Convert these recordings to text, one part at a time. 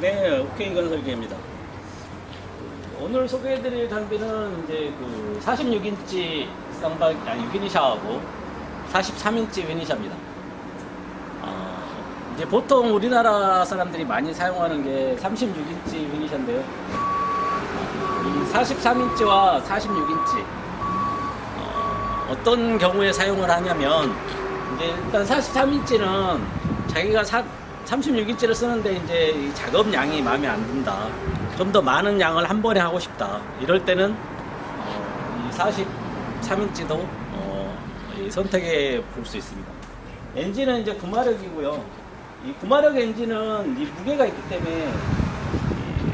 오케이 건설기입니다. 오늘 소개해드릴 장비는 이제 그 46인치 쌍박 아니 휘니샤하고 43인치 휘니샤입니다. 아, 이제 보통 우리나라 사람들이 많이 사용하는 게 36인치 휘니샤인데요. 이 43인치와 46인치 어, 어떤 경우에 사용을 하냐면 이제 일단 43인치는 자기가 사, 36인치를 쓰는데 이제 이 작업량이 마음에 안 든다. 좀 더 많은 양을 한 번에 하고 싶다. 이럴 때는 어, 이 43인치도 어, 이 선택해 볼 수 있습니다. 엔진은 이제 9마력이고요. 이 9마력 엔진은 이 무게가 있기 때문에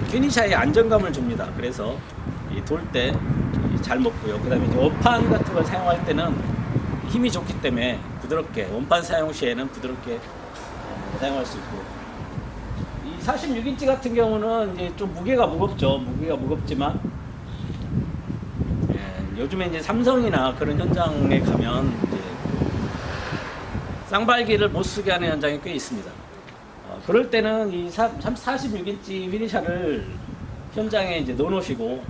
이 피니샤에 안정감을 줍니다. 그래서 돌 때 잘 먹고요. 그 다음에 원판 같은 걸 사용할 때는 힘이 좋기 때문에 부드럽게, 원판 사용 시에는 부드럽게 어, 사용할 수 있고. 이 46인치 같은 경우는 이제 좀 무게가 무겁죠. 무게가 무겁지만, 예, 요즘에 이제 삼성이나 그런 현장에 가면 쌍발기를 못 쓰게 하는 현장이 꽤 있습니다. 어, 그럴 때는 이 46인치 휘니샤를 현장에 이제 넣어놓으시고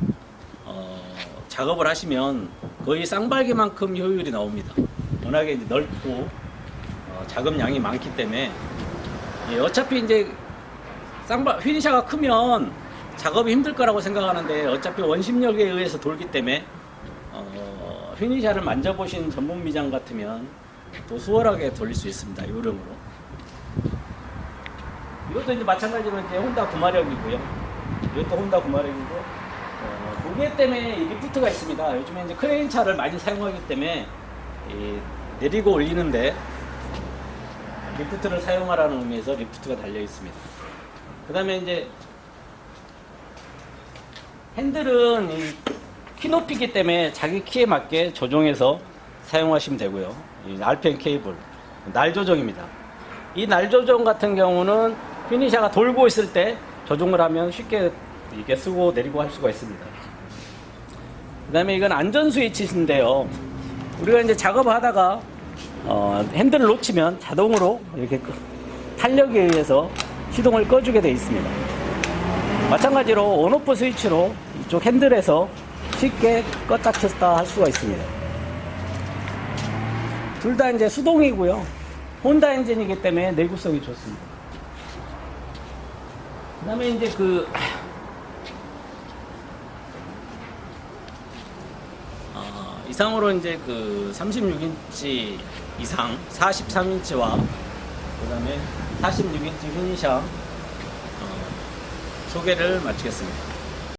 어, 작업을 하시면 거의 쌍발기만큼 효율이 나옵니다. 워낙에 이제 넓고 어, 작업량이 많기 때문에 예, 어차피 이제 쌍발 휘니샤가 크면 작업이 힘들 거라고 생각하는데 어차피 원심력에 의해서 돌기 때문에 어, 휘니샤를 만져보신 전문 미장 같으면 또 수월하게 돌릴 수 있습니다. 요령으로. 이것도 이제 마찬가지로 이제 혼다 9마력이고요. 이것도 혼다 9마력이고 어, 무게 때문에 이 리프트가 있습니다. 요즘에 이제 크레인 차를 많이 사용하기 때문에 이 내리고 올리는데 리프트를 사용하라는 의미에서 리프트가 달려 있습니다. 그 다음에 이제 핸들은 이키 높이기 때문에 자기 키에 맞게 조정해서 사용하시면 되고요. 이 RPM 케이블 날 조정입니다. 이 날 조정 같은 경우는 피니샤가 돌고 있을 때 조정을 하면 쉽게 이게 쓰고 내리고 할 수가 있습니다. 그 다음에 이건 안전 스위치인데요. 우리가 이제 작업을 하다가 어, 핸들을 놓치면 자동으로 이렇게 끄- 탄력에 의해서 시동을 꺼주게 되어 있습니다. 마찬가지로 온오프 스위치로 이쪽 핸들에서 쉽게 껐다 켰다 할 수가 있습니다. 둘 다 이제 수동이고요. 혼다 엔진이기 때문에 내구성이 좋습니다. 그 다음에 이제 그, 아, 이상으로 이제 그 36인치 이상, 43인치와 그 다음에 46인치 휘니샤 어, 소개를 마치겠습니다.